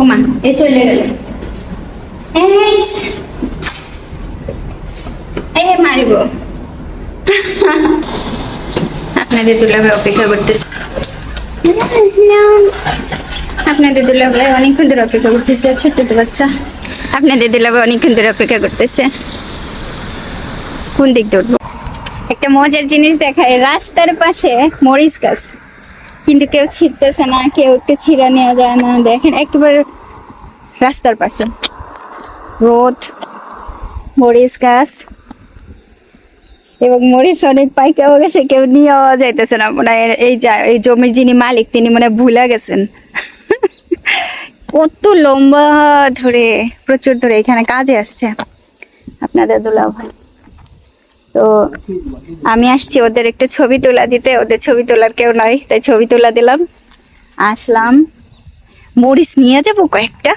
ওমা এ চলে গেল। এ আপনাদের দুলাভাই অপেক্ষা করতেছে। আপনাদের দুলাভাই অনেকক্ষণ ধরে অপেক্ষা করতেছে, ছোট্ট একটা বাচ্চা। আপনাদের দুলাভাই অনেকক্ষণ ধরে অপেক্ষা করতেছে। কোন দিক উঠবো? একটা মজার জিনিস দেখায়, রাস্তার পাশে মরিচ গাছ। কিন্তু কেউ ছিটতেছে না, কেউ একটু ছিঁড়া নেওয়া যায় না। দেখেন, একেবারে রাস্তার পাশে। রোড মরিচ গাছ, এবং মরিচ অনেক পাইকাও গেছে, কেউ নিয়েও যাইতেছে না। মনে হয় এই এই জমির যিনি মালিক, তিনি মনে ভুলে গেছেন। কত লম্বা ধরে, প্রচুর ধরে এখানে কাজে আসছে। আপনাদের দুলাভাই। তো আমি আসছি, ওদের একটা ছবি তোলা দিতে। ওদের ছবি তোলার কেউ নয় তাই ছবি তোলা দিলাম। আসলাম। মরিচ নিয়ে যাব কয়েকটা।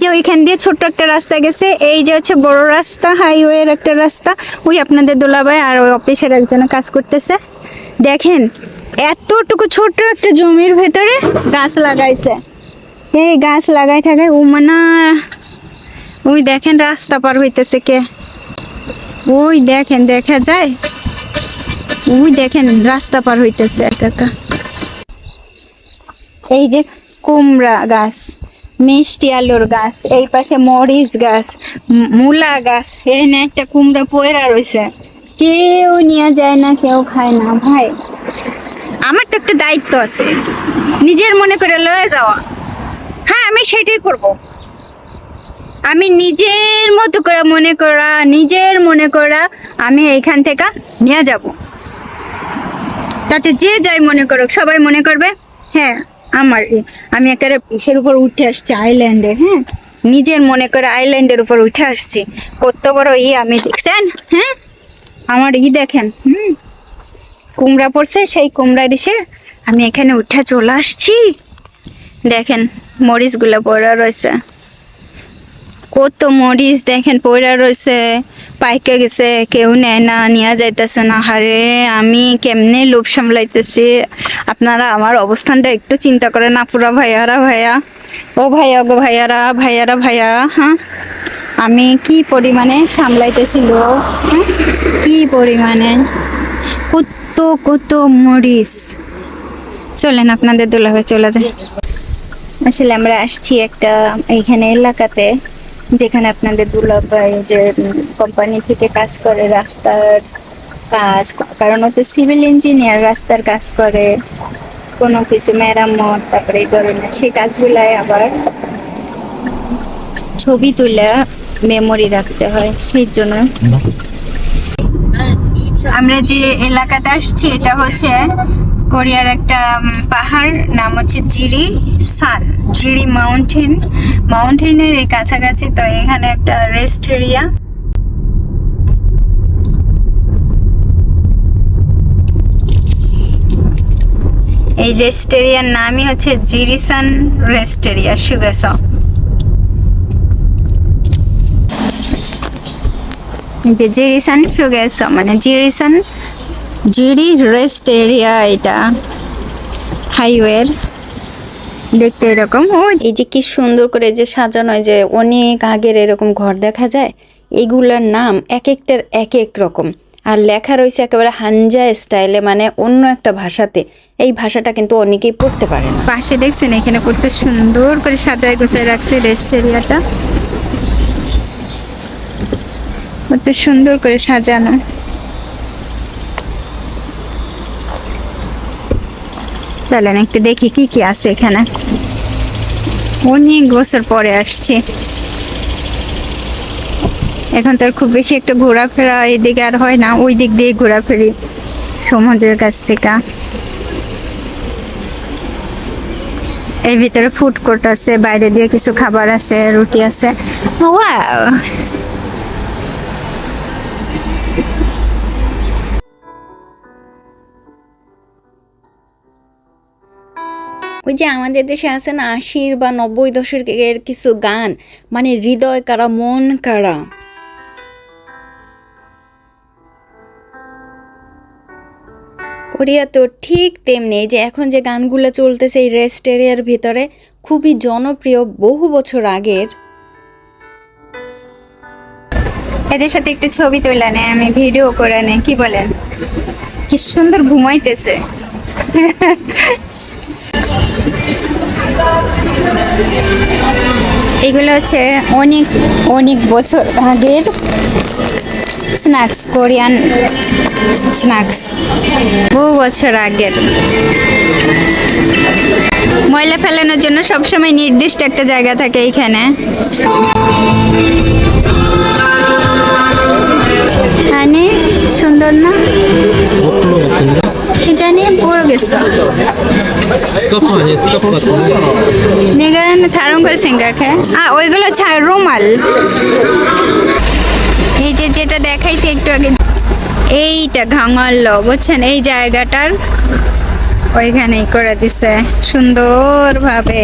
যে ওইখান দিয়ে ছোট্ট একটা রাস্তা গেছে। এই যে হচ্ছে বড় রাস্তা, হাইওয়ের একটা রাস্তা। ওই আপনাদের দোলাবাই আর ওই অফিসের একজনে কাজ করতেছে। দেখেন, এতটুকু ছোট্ট একটা জমির ভেতরে গাছ লাগাইছে। এই গাছ লাগাই থাকে ও মানা ওই দেখেন রাস্তা পার হইতেছে কে। ওই দেখেন, দেখা যায়? ওই দেখেন, রাস্তা পার হইতেছে একা একা। এই যে কুমড়া গাছ, মিষ্টি আলুর গাছ, এই পাশে মরিচ গাছ মূলা গাছ, এখানে একটা কুমড়া পয়রা রয়েছে কেউ নিয়ে যায় না, কেউ খায় না, ভাই। আমার তো একটা দায়িত্ব আছে। নিজের মনে করে লয়ে যাওয়া। হ্যাঁ আমি সেটাই করব। আমি নিজের মতো করে মনে করা, নিজের মনে করা, আমি এইখান থেকে নিয়ে যাব। তাতে যে যাই মনে করুক, সবাই মনে করবে হ্যাঁ আমার আমি একটা ইসের উপর উঠে আসছি আইল্যান্ডে হ্যাঁ? নিজের মনে করে আইল্যান্ডের উপর উঠে আসছি। কত বড় ই, আমি দেখছেন? হ্যাঁ? আমার ই দেখেন, হুম? কুমড়া পড়ছে, সেই কুমড়া ডিসে আমি এখানে উঠে চলে আসছি। দেখেন, মরিচগুলো পড়া রয়েছে। কত মরিচ দেখেন পড়া রয়েছে পাইকে গেছে, কেউ নেয় না, নিয়ে যাইতেছে না। হারে, আমি কেমনে লোভ সামলাইতেছি? আপনারা আমার অবস্থানটা একটু চিন্তা করেন, আপুরা ভাইয়ারা, ভাইয়া। ও ভাইয়া গো ভাইয়ারা ভাইয়ারা, ভাইয়া হ্যাঁ? আমি কি পরিমাণে সামলাইতেছি লোক হ্যাঁ? কি পরিমাণে? কত কত মরিচ। চলেন, আপনাদের দোলাভাই চলে যায় আসলে আমরা আসছি একটা, এইখানে এলাকাতে। যেখানে আপনাদের দুলাভাই যে কোম্পানি থেকে কাজ করে রাস্তার কাজ কারণ হচ্ছে সিভিল ইঞ্জিনিয়ার রাস্তার কাজ করে কোনো কিছু মেরামত তারপরে এই ধরনের সেই কাজগুলাই আবার ছবি তুলে মেমোরি রাখতে হয় সেই জন্য। আমরা যে এলাকাতে আসছি এটা হচ্ছে কোরিয়ার একটা পাহাড়, নাম হচ্ছে জিরি সান, জিরি মাউন্টেন। মাউন্টেনের এই কাছাকাছি তো এখানে একটা রেস্ট এরিয়া। এই রেস্ট এরিয়ার নামই হচ্ছে জিরিসান রেস্ট এরিয়া সুগাস যে জিরিসান সুগাস মানে জিরিসান জিরি রেস্ট এরিয়া এটা। হাইওয়ের। দেখতে এরকম। ও এই যে কি সুন্দর করে যে সাজানো যে অনেক আগের এরকম ঘর দেখা যায়। এগুলার নাম এক একটার এক এক রকম। আর লেখা রয়েছে একেবারে হানজা স্টাইলে মানে অন্য একটা ভাষাতে। এই ভাষাটা কিন্তু অনেকেই পড়তে পারে না। পাশে দেখছেন, এখানে কত সুন্দর করে সাজায় গোছায় রাখছে রেস্ট এরিয়াটা। কত সুন্দর করে সাজানো। চলেন একটু দেখি কি কি আছে এখানে। অনেক বছর পরে আসছে। এখন তো খুব বেশি একটা ঘোরাফেরা এদিকে আর হয় না, ওই দিক দিয়ে ঘোরাফেরি সমুদ্রের কাছ থেকে। এর ভিতরে ফুড কোর্ট আছে, বাইরে দিয়ে কিছু খাবার আছে, রুটি আছে। ওই যে আমাদের দেশে আছে না আশির বা নব্বই দশকের কিছু গান মানে হৃদয় কারা, মন কারা? কোরিয়াতেও ঠিক তেমনি যে এখন যে গানগুলো চলতেছে এই রেস্ট এরিয়ার ভিতরে, খুবই জনপ্রিয় বহু বছর আগের। এদের সাথে একটু ছবি তুলে নেয় আমি ভিডিও করে নেই কি বলেন? কি সুন্দর ঘুমাইতেছে। এগুলো হচ্ছে অনেক অনেক বছর আগের স্ন্যাক্স কোরিয়ান স্ন্যাক্স বহু বছর আগের। ময়লা ফেলানোর জন্য সবসময় নির্দিষ্ট একটা জায়গা থাকে এইখানে। সুন্দর না? কি জানি পড়ে গেছে। থারঙ্গল সিংগাকে আর ওইগুলো রুমাল। এই যে যেটা দেখাইছি একটু আগে, এইটা ঘাঙল বুঝছেন? এই জায়গাটার ওইখানেই করে দিছে সুন্দর ভাবে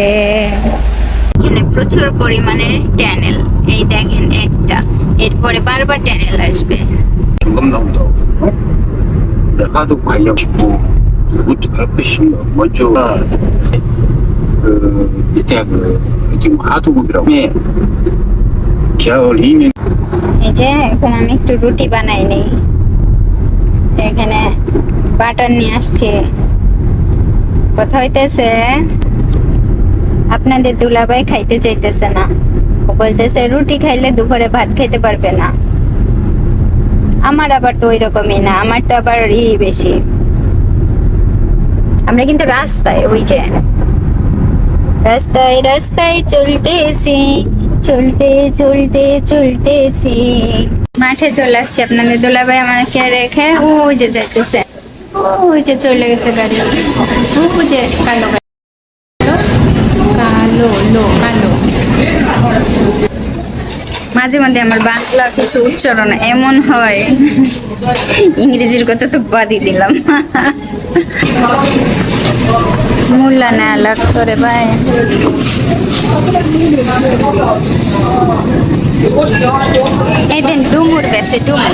এখানে প্রচুর পরিমাণে ট্যানেল, এই দেখেন একটা। এরপরে বারবার ট্যানেল আসবে। 무도 하도 관련있고 그것도 깨끗이요 먼저 그 밑에 그 지금 하도급이라고 해 겨울 이면 এই যে এখন আমি একটু রুটি বানাই নিই এখানে বাটার নিয়ে আসছি কথা হইতেছে আপনাদের দুলাভাই খাইতে চাইতেছে না ও বলতেছে রুটি খাইলে দুপুরে ভাত খাইতে পারবে না আমার আবার তো ওই রকমই না আমার তো আবার ই বেশি আমরা কিন্তু রাস্তায়, ওই যে রাস্তায় রাস্তায় চলতেছি, চলতে চলতে, চলতেছি। মাঠে চলে আসছে আপনাদের দুলাভাই আমাকে রেখে, ওই যে যাইতেছে। ওই যে চলে গেছে গাড়ি। ওই যে কালো কালো, লো, কালো। মাঝে মাঝে আমার বাংলা কিছু উচ্চারণ এমন হয়, ইংরেজির কথা তো বাদই দিলাম। মূল্যা না লাগতো রে ভাই। এই দিন ডুমুর বেছে ডুমুর।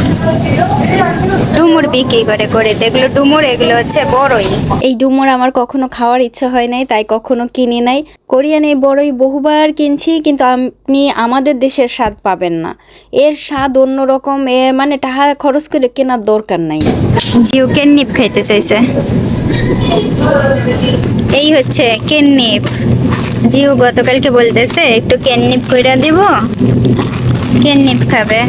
ডুমুর বিক্রি করে করে এগুলো ডুমুর এগুলো হচ্ছে বড়ই। এই ডুমুর আমার কখনো খাওয়ার ইচ্ছা হয় নাই তাই কখনো কিনি নাই। কোরিয়ান এই বড়ই বহুবার কিনছি কিন্তু আপনি আমাদের দেশের স্বাদ পাবেন না। এর স্বাদ অন্যরকম এ মানে টাকা খরচ করে কেনার দরকার নাই। জিও কেননিপ খাইতে চাইছে? এই হচ্ছে কেননিপ। জিও গতকালকে বলতেছে একটু কেননিপ কইরা দিব কেননিপ খাবে।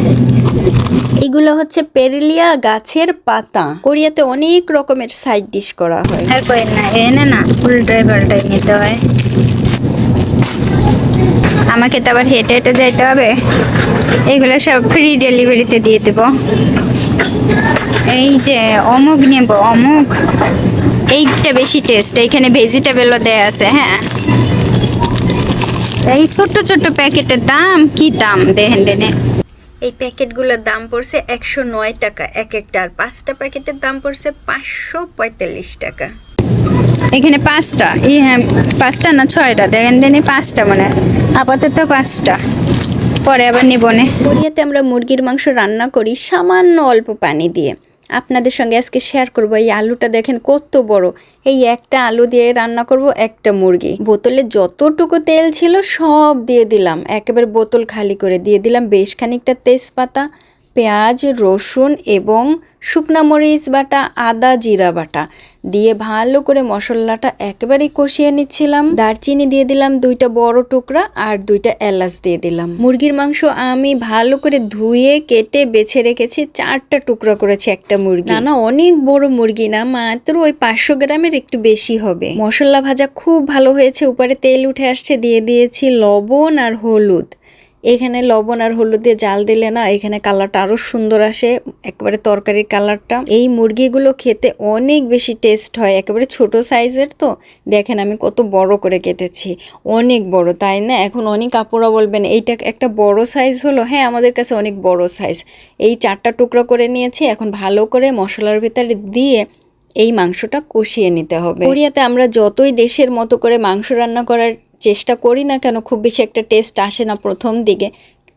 এগুলো হচ্ছে পেরিলিয়া গাছের পাতা। কোরিয়াতে অনেক রকমের সাইড ডিশ করা হয়। আর কই না এনে না উল্টাই পাল্টাই নিতে হয়। আমাকে তো আবার হেঁটে হেঁটে যাইতে হবে। এগুলো সব ফ্রি ডেলিভারিতে দিয়ে দেব। এই যে অমুক নেব অমুক। এইটা বেশি টেস্ট এইখানে ভেজিটেবলও দেয়া আছে হ্যাঁ। এই ছোট্ট ছোট্ট প্যাকেটের দাম কি দাম? দেখেন দেনে এই প্যাকেটগুলোর দাম পড়ছে একশো নয় টাকা এক একটা আর পাঁচটা প্যাকেটের দাম পড়ছে পাঁচশো পঁয়তাল্লিশ টাকা। এখানে পাঁচটা ই হ্যাঁ পাঁচটা না ছয়টা? দেখেন দেনে পাঁচটা মানে আপাতত পাঁচটা। পরে আবার নিবনে কোরিয়াতে আমরা মুরগির মাংস রান্না করি সামান্য অল্প পানি দিয়ে। আপনাদের সঙ্গে আজকে শেয়ার করব। এই আলুটা দেখেন কত বড়। এই একটা আলু দিয়ে রান্না করব, একটা মুরগি। বোতলে যতটুকু তেল ছিল সব দিয়ে দিলাম। একেবারে বোতল খালি করে দিয়ে দিলাম। বেশ খানিকটা তেজপাতা পেঁয়াজ, রসুন এবং শুকনা মরিচ বাটা, আদা জিরা বাটা দিয়ে ভালো করে মশলাটা একেবারেই কষিয়ে নিচ্ছিলাম। দারচিনি দিয়ে দিলাম দুইটা বড় টুকরা আর দুইটা এলাচ দিয়ে দিলাম। মুরগির মাংস আমি ভালো করে ধুয়ে, কেটে, বেছে রেখেছি। চারটা টুকরা করেছি একটা মুরগি। না না অনেক বড় মুরগি না, মাত্র ওই পাঁচশো গ্রামের একটু বেশি হবে। মশলা ভাজা খুব ভালো হয়েছে। উপরে তেল উঠে আসছে, দিয়ে দিয়েছি লবণ আর হলুদ। এখানে লবণ আর হলুদ দিয়ে জাল দিলে না এখানে কালারটা আরও সুন্দর আসে, একেবারে তরকারির কালারটা। এই মুরগিগুলো খেতে অনেক বেশি টেস্ট হয়, একেবারে ছোট সাইজের তো। দেখেন আমি কত বড় করে কেটেছি, অনেক বড়, তাই না? এখন অনেক কাপড়া বলবেন, এইটা একটা বড় সাইজ হলো? হ্যাঁ আমাদের কাছে অনেক বড় সাইজ এই চারটা টুকরো করে নিয়েছি, এখন ভালো করে মশলার ভিতরে দিয়ে এই মাংসটা কষিয়ে নিতে হবে। কোরিয়াতে আমরা যতই দেশের মতো করে মাংস রান্না করার চেষ্টা করি না কেন খুব বেশি একটা টেস্ট আসে না প্রথম দিকে।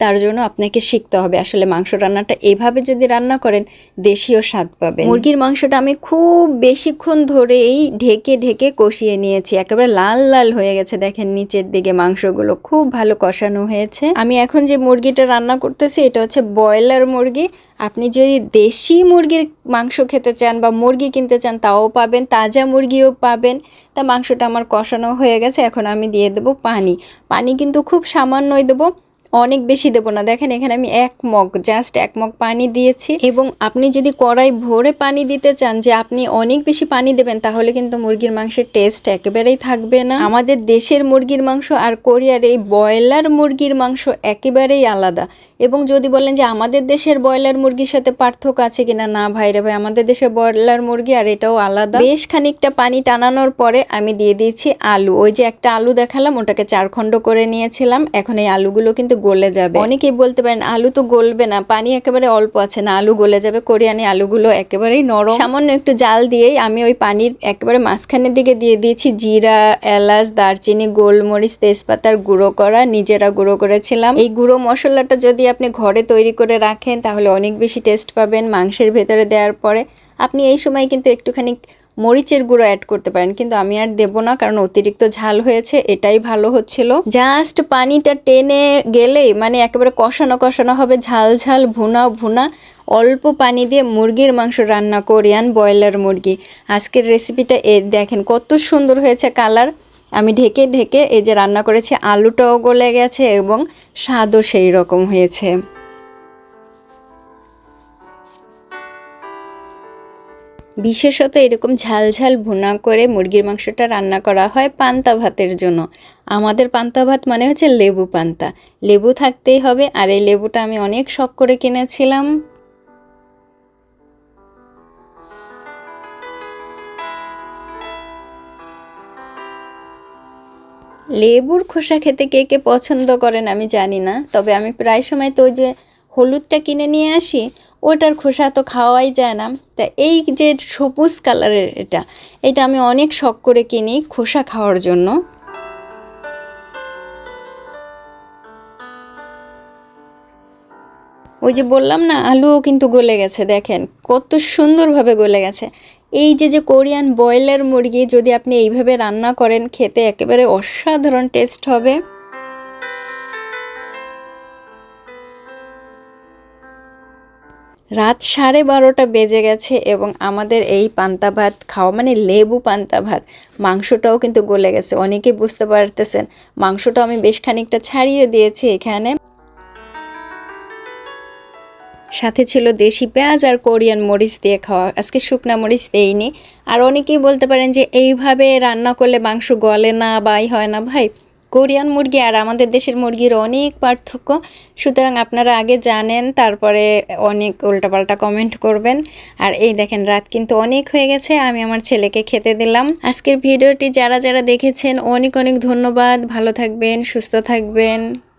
তার জন্য আপনাকে শিখতে হবে। আসলে মাংস রান্নাটা এভাবে যদি রান্না করেন, দেশীয় স্বাদ পাবেন। মুরগির মাংসটা আমি খুব বেশিক্ষণ ধরেই ঢেকে ঢেকে কষিয়ে নিয়েছি। একেবারে লাল লাল হয়ে গেছে। দেখেন নিচের দিকে মাংসগুলো খুব ভালো কষানো হয়েছে। আমি এখন যে মুরগিটা রান্না করতেছি, এটা হচ্ছে ব্রয়লার মুরগি। আপনি যদি দেশি মুরগির মাংস খেতে চান বা মুরগি কিনতে চান, তাও পাবেন। তাজা মুরগিও পাবেন। তা মাংসটা আমার কষানো হয়ে গেছে। এখন আমি দিয়ে দেবো পানি। পানি কিন্তু খুব সামান্যই দেবো। অনেক বেশি দেব না। দেখেন, এখানে আমি এক মগ জাস্ট এক মগ পানি দিয়েছি। এবং আপনি যদি কড়াই ভরে পানি দিতে চান, যে আপনি অনেক বেশি পানি দেবেন, তাহলে কিন্তু মুরগির মাংসের টেস্ট একেবারেই থাকবে না। আমাদের দেশের মুরগির মাংস আর কোরিয়ার এই ব্রয়লার মুরগির মাংস একেবারেই আলাদা। এবং যদি বলেন যে আমাদের দেশের ব্রয়লার মুরগির সাথে পার্থক্য আছে কিনা, না ভাইরে ভাই, আমাদের দেশের ব্রয়লার মুরগি আর এটাও আলাদা। বেশ খানিকটা পানি টানানোর পরে আমি দিয়ে দিয়েছি আলু। ওই যে একটা আলু দেখালাম, ওটাকে চার খণ্ড করে নিয়েছিলাম। এখন এই আলুগুলো কিন্তু গলে যাবে। অনেকেই বলতে পারেন, আলু তো গলবে না, পানি একেবারে অল্প আছে না, আলু গলে যাবে। কোরিয়ানি আলুগুলো একেবারেই নরম। সামান্য একটু জাল দিয়েই আমি ওই পানির একেবারে মাঝখানের দিকে দিয়ে দিয়েছি জিরা, এলাচ, দারচিনি, গোলমরিচ, তেজপাতার গুঁড়ো করা, নিজেরা গুঁড়ো করেছিলাম। এই গুঁড়ো মশলাটা যদি আপনি ঘরে তৈরি করে রাখেন, তাহলে অনেক বেশি টেস্ট পাবেন। মাংসের ভেতরে দেওয়ার পরে আপনি এই সময় কিন্তু একটুখানি মরিচের গুঁড়ো অ্যাড করতে পারেন। কিন্তু আমি আর দেবো না, কারণ অতিরিক্ত ঝাল হয়েছে, এটাই ভালো হচ্ছিল। জাস্ট পানিটা টেনে গেলেই মানে একেবারে কষানো কষানো হবে, ঝাল ঝাল, ভুনা ভুনা, অল্প পানি দিয়ে মুরগির মাংস রান্না কোরিয়ান ব্রয়লার মুরগি। আজকের রেসিপিটা এ দেখেন কত সুন্দর হয়েছে কালার আমি ঢেকে ঢেকে এই যে রান্না করেছি, আলুটাও গলে গেছে এবং স্বাদও সেই রকম হয়েছে। বিশেষত এরকম ঝাল ঝাল ভুনা করে মুরগির মাংসটা রান্না করা হয় পান্তা ভাতের জন্য। আমাদের পান্তা ভাত মানে হচ্ছে লেবু পান্তা। লেবু থাকতেই হবে, আর এই লেবুটা আমি অনেক শখ করে কিনেছিলাম। লেবুর খোসা খেতে কে কে পছন্দ করেন আমি জানি না। তবে আমি প্রায় সময় তো যে হলুদটা কিনে নিয়ে আসি, ওটার খোসা তো খাওয়াই যায় না। তা এই যে সবুজ কালারের এটা এটা আমি অনেক শখ করে কিনি খোসা খাওয়ার জন্য। ওই যে বললাম না, আলুও কিন্তু গলে গেছে, দেখেন, কত সুন্দরভাবে গলে গেছে। এই যে যে কোরিয়ান ব্রয়লার মুরগি যদি আপনি এইভাবে রান্না করেন, খেতে একেবারে অসাধারণ টেস্ট হবে। রাত সাড়ে বারোটা বেজে গেছে এবং আমাদের এই পান্তা ভাত খাওয়া মানে লেবু পান্তা ভাত, মাংসটাও কিন্তু গলে গেছে। অনেকে বুঝতে পারতেছেন, মাংসটা আমি বেশ খানিকটা ছাড়িয়ে দিয়েছি এখানে। সাথে ছিল দেশি পেঁয়াজ আর কোরিয়ান মরিচ দিয়ে খাওয়া। আজকে শুকনা মরিচ দেইনি। আর অনেকেই বলতে পারেন যে এইভাবে রান্না করলে মাংস গলে না বাই হয় না ভাই। কোরিয়ান মুরগি আর আমাদের দেশের মুরগির অনেক পার্থক্য। সুতরাং আপনারা আগে জানেন, তারপরে অনেক উল্টাপাল্টা কমেন্ট করবেন। আর এই দেখেন, রাত কিন্তু অনেক হয়ে গেছে, আমি আমার ছেলেকে খেতে দিলাম। আজকের ভিডিওটি যারা যারা দেখেছেন, অনেক অনেক ধন্যবাদ। ভালো থাকবেন, সুস্থ থাকবেন।